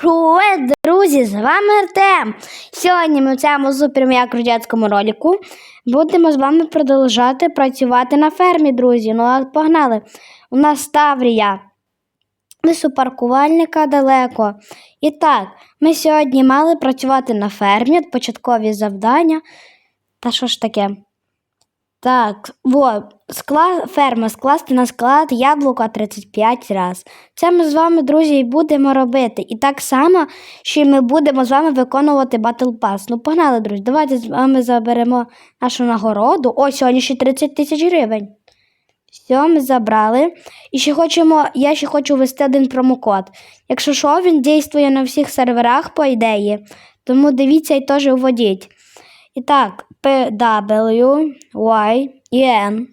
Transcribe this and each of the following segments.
Привет, друзі! З вами Артем. Сьогодні ми в цьому суперм'якрутяцькому ролику будемо з вами продовжати працювати на фермі, друзі. Ну, а погнали. У нас Таврія. Лісопаркувальника далеко. І так, ми сьогодні мали працювати на фермі, початкові завдання. Та що ж таке? Так, во, скла... ферма скласти на склад яблука 35 раз. Це ми з вами, друзі, і будемо робити. І так само, що ми будемо з вами виконувати Battle Pass. Ну, погнали, друзі, давайте з вами заберемо нашу нагороду. О, сьогодні ще 30 тисяч гривень. Все, ми забрали. І ще хочемо, я ще хочу ввести один промокод. Якщо що, він дійствує на всіх серверах, по ідеї. Тому дивіться і теж вводіть. І так, PW, Y і N.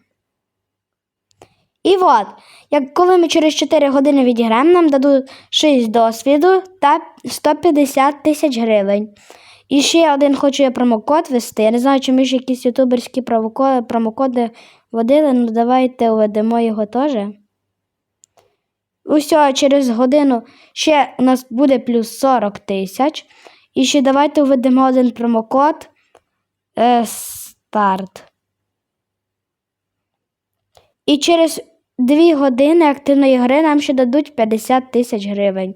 І от, як коли ми через 4 години відіграємо, нам дадуть 6 досвіду та 150 тисяч гривень. І ще один хочу я промокод ввести. Я не знаю, чи ми ж якісь ютуберські промокоди вводили, ну давайте введемо його теж. Усього через годину ще у нас буде плюс 40 тисяч. І ще давайте введемо один промокод. Е, старт. І через 2 години активної гри нам ще дадуть 50 тисяч гривень.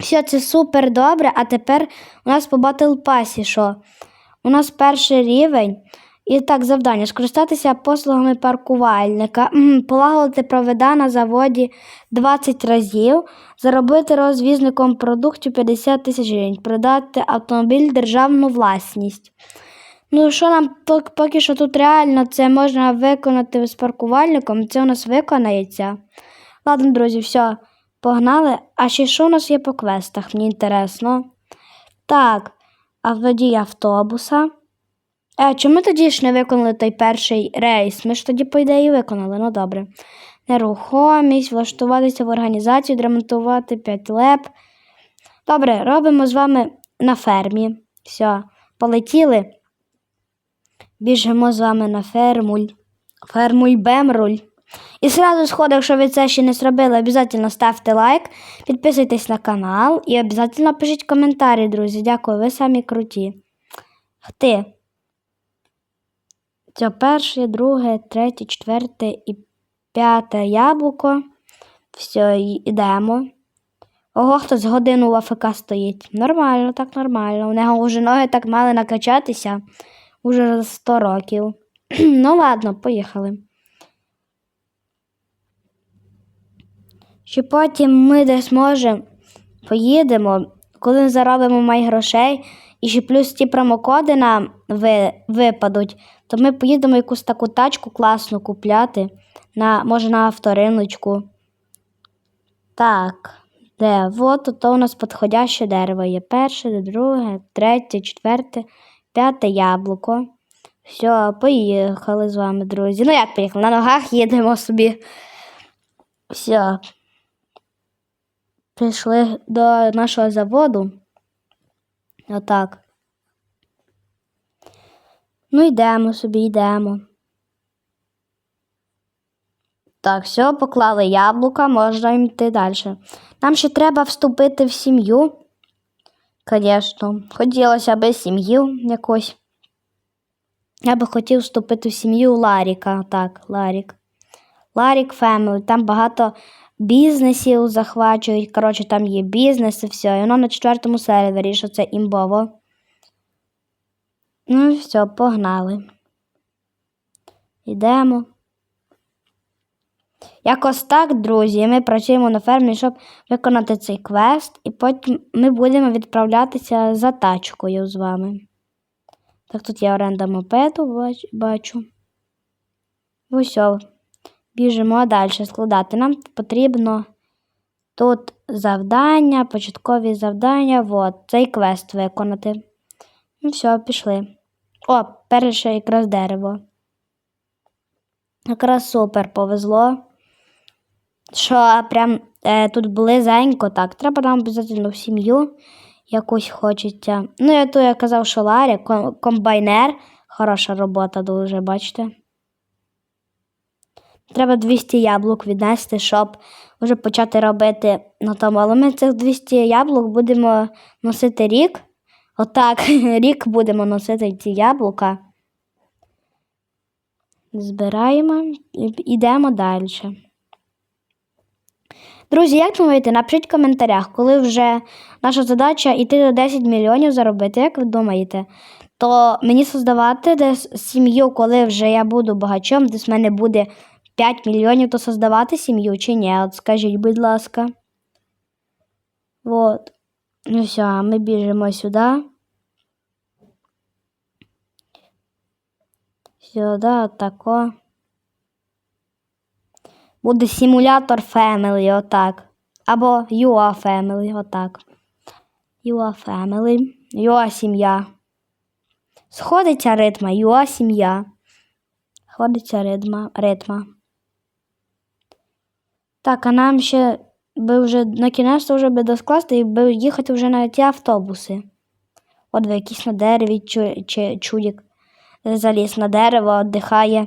Все, це супер добре. А тепер у нас по Battle Pass що? У нас перший рівень. І так, завдання: скористатися послугами паркувальника, полагодити провода на заводі 20 разів, заробити розвізником продуктів 50 тисяч гривень, продати автомобіль державну власність. Ну, що нам поки що тут реально це можна виконати з паркувальником, це у нас виконається. Ладно, друзі, все, погнали. А ще що у нас є по квестах? Мені інтересно. Так, а водій автобуса. Е, чому тоді ж не виконали той перший рейс? Ми ж тоді, по ідеї, виконали, ну добре. Нерухомість, влаштуватися в організацію, відремонтувати 5 леп. Добре, робимо з вами на фермі. Все, полетіли. Біжимо з вами на фермуль. Фермуль бемруль. І зразу сходу, якщо ви це ще не зробили, обов'язково ставте лайк, підписуйтесь на канал і обов'язково пишіть коментарі, друзі. Дякую, ви самі круті. Ти. Це перше, друге, третє, четверте і п'яте яблуко. Все, йдемо. Ого, хтось годину в АФК стоїть. Нормально, так нормально. У нього вже ноги так мали накачатися уже за 100 років. ну ладно, поїхали. Чи потім ми десь може поїдемо, коли заробимо май грошей, і ще плюс ті промокоди нам ви, випадуть, то ми поїдемо якусь таку тачку класну купляти, на, може на авториночку. Так, де? Вот то у нас підходяще дерево є. Перше, друге, третє, четверте, п'яте яблуко. Все, поїхали з вами, друзі. Ну як поїхали? На ногах їдемо собі. Все. Прийшли до нашого заводу. Отак. Ну, йдемо собі, йдемо. Так, все, поклали яблука, можна йти далі. Нам ще треба вступити в сім'ю. Звісно, хотілося б сім'ю якусь. Я би хотів вступити в сім'ю Ларіка. Так, Ларік. Ларік Family. Там багато бізнесів захвачують. Коротше, там є бізнес і все. І воно на четвертому сервері, що це імбово. Ну і все, погнали. Йдемо. Якось так, друзі, ми працюємо на фермі, щоб виконати цей квест, і потім ми будемо відправлятися за тачкою з вами. Так, тут є оренда мопеду, бачу. Ось, біжимо далі складати. Нам потрібно тут завдання, початкові завдання, от, цей квест виконати. Ну, все, пішли. О, перше якраз дерево. Якраз супер повезло. Що прям е, тут близенько, так. Треба нам обов'язково в сім'ю якусь хочеться. Ну, я тут я казав, що Ларі, комбайнер. Хороша робота дуже, бачите. Треба 200 яблук віднести, щоб вже почати робити на тому. Але ми цих 200 яблук будемо носити рік. Отак, рік будемо носити ці яблука. Збираємо і йдемо далі. Друзі, як думаєте, напишіть в коментарях, коли вже наша задача йти до 10 мільйонів заробити, як ви думаєте, то мені создавати десь сім'ю, коли вже я буду багачом, десь в мене буде 5 мільйонів, то создавати сім'ю чи ні? От скажіть, будь ласка. Вот. Ну все, ми біжимо сюди. Сюди, отако. Буде симулятор Family, отак. Або UA Family, отак. UA Family. UA сім'я. Сходиться ритма, UA сім'я. Сходиться ритма, ритма. Так, а нам ще би вже на кінець вже би доскласти і би їхати вже на ті автобуси. От ви якийсь на дереві чу, чи чудік заліз на дерево, віддихає.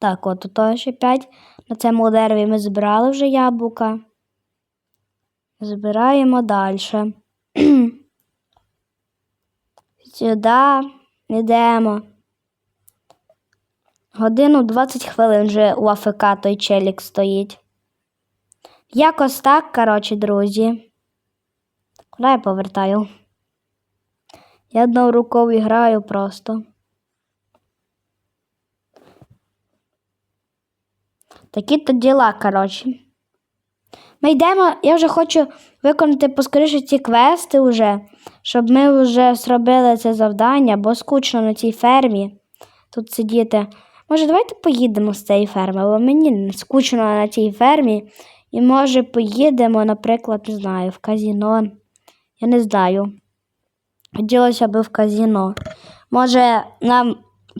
Так, от то ще 5. На цьому дереві ми збирали вже яблука. Збираємо далі. Сюди йдемо. Годину 20 хвилин вже у АФК той челік стоїть. Якось так, коротше, друзі. Куди я повертаю? Я одною рукою граю просто. Такі то діла, коротше. Ми йдемо, я вже хочу виконати поскоріше ці квести вже, щоб ми вже зробили це завдання, бо скучно на цій фермі тут сидіти. Може, давайте поїдемо з цієї ферми, бо мені скучно на цій фермі. І може поїдемо, наприклад, не знаю, в казіно. Я не знаю. Хотілося б в казіно. Може, нам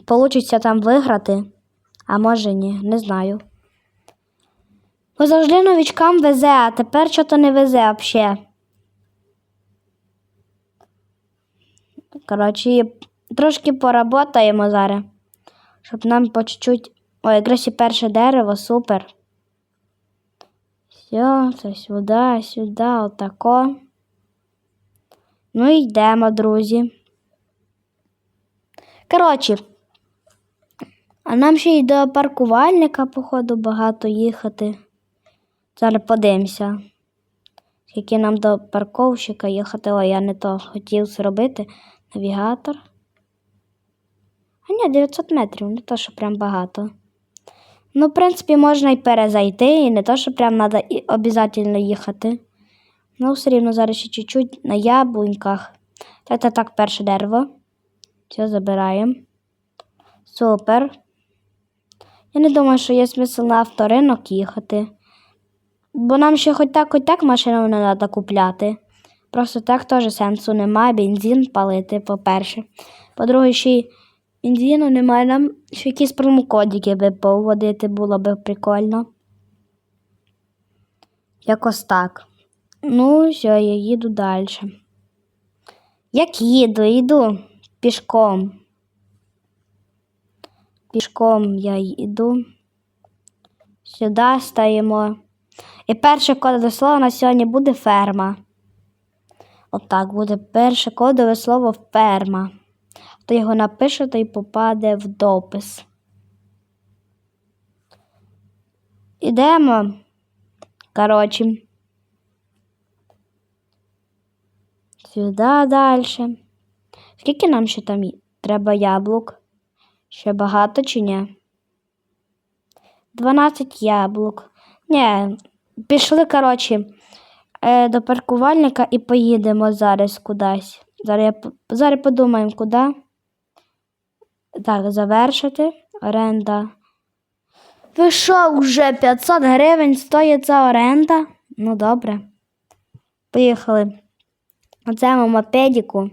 вийде там виграти, а може ні, не знаю. Бо завжди новічкам везе, а тепер що то не везе взагалі. Коротше, трошки поработаємо зараз, щоб нам по чуть-чуть. Ой, якраз і перше дерево, супер. Все, це сюди, сюди, отако. Ну і йдемо, друзі. Коротше, а нам ще й до паркувальника, походу, багато їхати. Зараз подивимося. Скільки нам до парковщика їхати, Ой, я не то хотів зробити. Навігатор. А ні, 900 метрів, не то, що прям багато. Ну, в принципі, можна і перезайти, і не то, що прям треба обов'язково їхати. Ну, все рівно зараз ще чуть-чуть на яблуньках. Так, так, так, перше дерево. Все, забираємо. Супер. Я не думаю, що є смисл на авторинок їхати. Бо нам ще хоч так, хоч так машину не треба купляти. Просто так теж сенсу немає, бензин палити, по-перше. По-друге, ще й бензину немає, нам ще якісь промокодики би поводити було б прикольно. Якось так. Ну, все, я їду далі. Як їду, йду пішком. Пішком я йду. Сюди стаємо. І перше кодове слово на сьогодні буде ферма. Отак буде перше кодове слово ферма. Хто його напише, той попаде в допис. Ідемо. Коротше. Сюди далі. Скільки нам ще там треба яблук? Ще багато чи ні? 12 яблук. Ні, пішли, коротше, е, до паркувальника і поїдемо зараз кудись. Зараз я зараз подумаємо, куди. Так, завершити. Оренда. Ви що, вже 500 гривень стоїть ця оренда? Ну, добре. Поїхали. Цьому мопедіку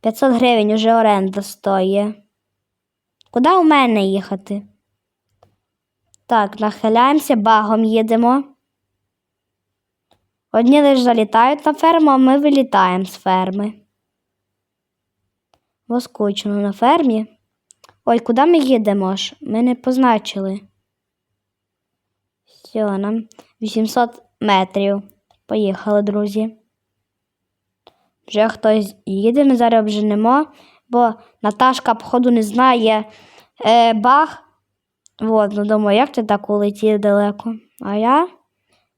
500 гривень вже оренда стоїть. Куди у мене їхати? Так, нахиляємося, багом їдемо. Одні лише залітають на ферму, а ми вилітаємо з ферми. Бо на фермі. Ой, куди ми їдемо ж? Ми не позначили. Все, нам 800 метрів. Поїхали, друзі. Вже хтось їде, ми зараз обженемо, бо Наташка, походу, не знає е, баг. Вот, ну думаю, як ти так улетів далеко? А я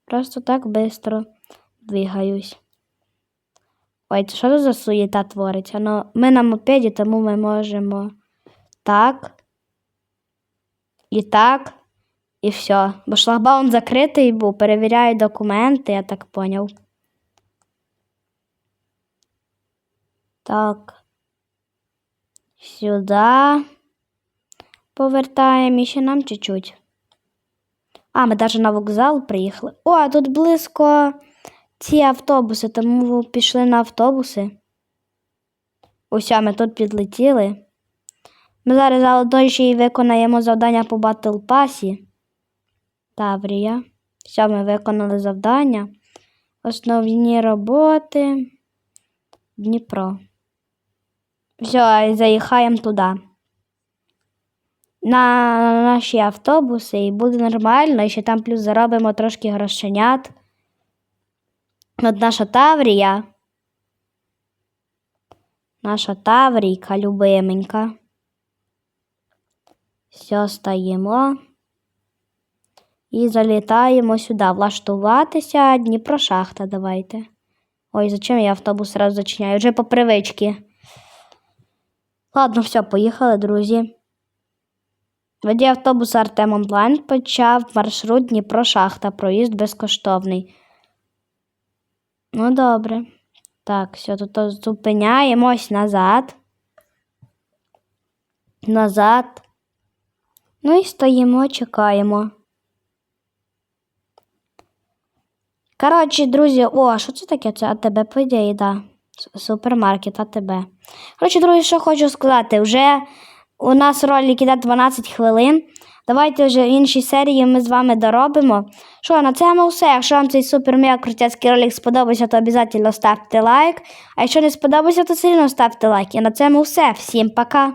просто так швидко двигаюсь. Ой, це що це за суєта твориться? Ну, ми на мопеді, тому ми можемо так. І так. І все. Бо шлагбаум закритий був, перевіряю документи, я так поняв. Так. Сюди. Повертаємо і ще нам чуть-чуть. А, ми навіть на вокзал приїхали. О, а тут близько ці автобуси, тому пішли на автобуси. Уся, ми тут підлетіли. Ми зараз заодно ще й виконаємо завдання по Батл Пасі. Таврія. Все, ми виконали завдання. Основні роботи. Дніпро. Все, заїхаємо туди. На наші автобуси і буде нормально, і ще там плюс заробимо трошки грошенят. От наша Таврія. Наша Таврійка любименька. Все, стаємо. І залітаємо сюди. Влаштуватися. Дніпро шахта, давайте. Ой, зачем я автобус сразу зачиняю? Вже по привичці. Ладно, все, поїхали, друзі. Водій автобуса Артем Онлайн почав маршрут Дніпро шахта. Проїзд безкоштовний. Ну, добре. Так, все, тут зупиняємось назад. Назад. Ну і стоїмо, чекаємо. Коротше, друзі, о, що це таке? Це АТБ, по ідеї, да. Супермаркет АТБ. Коротше, друзі, що хочу сказати, вже у нас ролик іде 12 хвилин. Давайте вже в іншій серії ми з вами доробимо. Що, на цьому все. Якщо вам цей супер мега крутяцький ролик сподобався, то обов'язково ставте лайк. А якщо не сподобався, то сильно ставте лайк. І на цьому все. Всім пока!